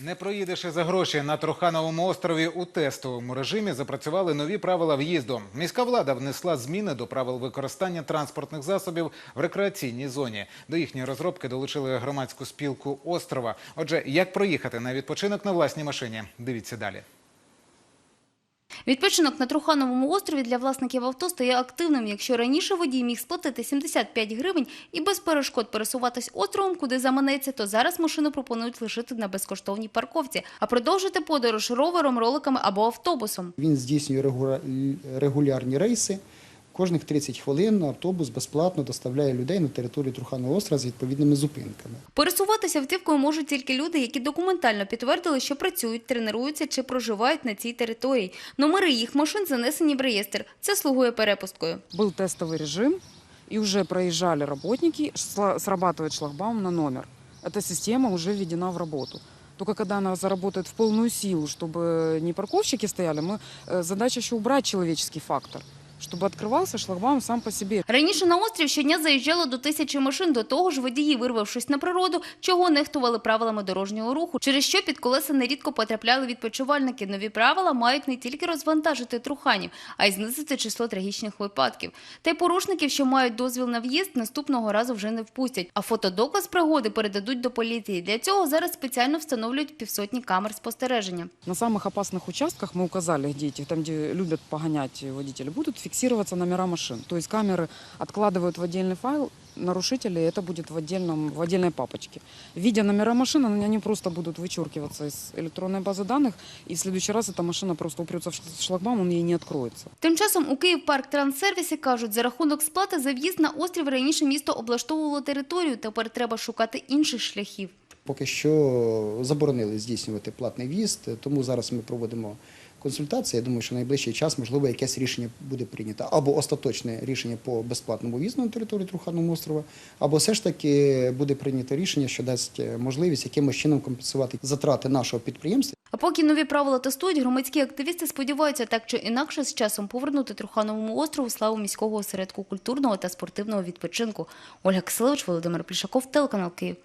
Не проїдеши за гроші на Трохановому острові у тестовому режимі запрацювали нові правила в'їзду. Міська влада внесла зміни до правил використання транспортних засобів в рекреаційній зоні. До їхньої розробки долучили громадську спілку острова. Отже, як проїхати на відпочинок на власній машині? Дивіться далі. Відпочинок на Трухановому острові для власників авто стає активним. Якщо раніше водій міг сплатити 75 гривень і без перешкод пересуватись островом, куди заманеться, то зараз машину пропонують лишити на безкоштовній парковці, а продовжити подорож ровером, роликами або автобусом. Він здійснює регулярні рейси. Кожних 30 хвилин автобус безплатно доставляє людей на територію Труханового острова з відповідними зупинками. Пересуватися автівкою можуть тільки люди, які документально підтвердили, що працюють, тренуються чи проживають на цій території. Номери їх машин занесені в реєстр. Це слугує перепусткою. Был тестовый режим, и уже проезжали работники, сла- срабатывает шлагбаум на номер. Эта система уже введена в работу. Только когда она заработает в полную силу, чтобы не парковщики стояли, мы, э, задача еще убрать человеческий фактор, чтобы открывался шлагбаум сам по себе. Раніше на острів щодня заїжджало до тисячі машин. До того ж, водії, вирвавшись на природу, чого нехтували правилами дорожнього руху, через що під колеса нерідко потрапляли відпочивальники. Нові правила мають не тільки розвантажити труханів, а й знизити число трагічних випадків. Та й порушників, що мають дозвіл на в'їзд, наступного разу вже не впустять. А фотодоказ пригоди передадуть до поліції. Для цього зараз спеціально встановлюють півсотні камер спостереження. На самых опасных участках мы указали, где эти, там, где любят погонять водители, будут фиксироваться номера машин. То есть камеры откладывают в отдельный файл, нарушители это будет в, отдельном, в отдельной папочке. Видя номера машин, они они просто будут вычеркиваться из электронной базы данных, и в следующий раз эта машина просто упрется в ш- шлагбаум, он ей не откроется. Тим часом у Київпарк Транссервісі кажуть, за рахунок сплати за в'їзд на острів раніше місто облаштовувало територію, тепер треба шукати інших шляхів. Поки що заборонили здійснювати платний в'їзд, тому зараз ми проводимо консультації. Я думаю, що найближчий час можливо якесь рішення буде прийнято або остаточне рішення по безплатному в'їзду на територію Труханового острова, або все ж таки буде прийнято рішення, що дасть можливість якимось чином компенсувати затрати нашого підприємства. А поки нові правила тестують, громадські активісти сподіваються так чи інакше з часом повернути Трухановому острову славу міського осередку культурного та спортивного відпочинку. Ольга Киселевич, Володимир Плішаков, телеканал Київ.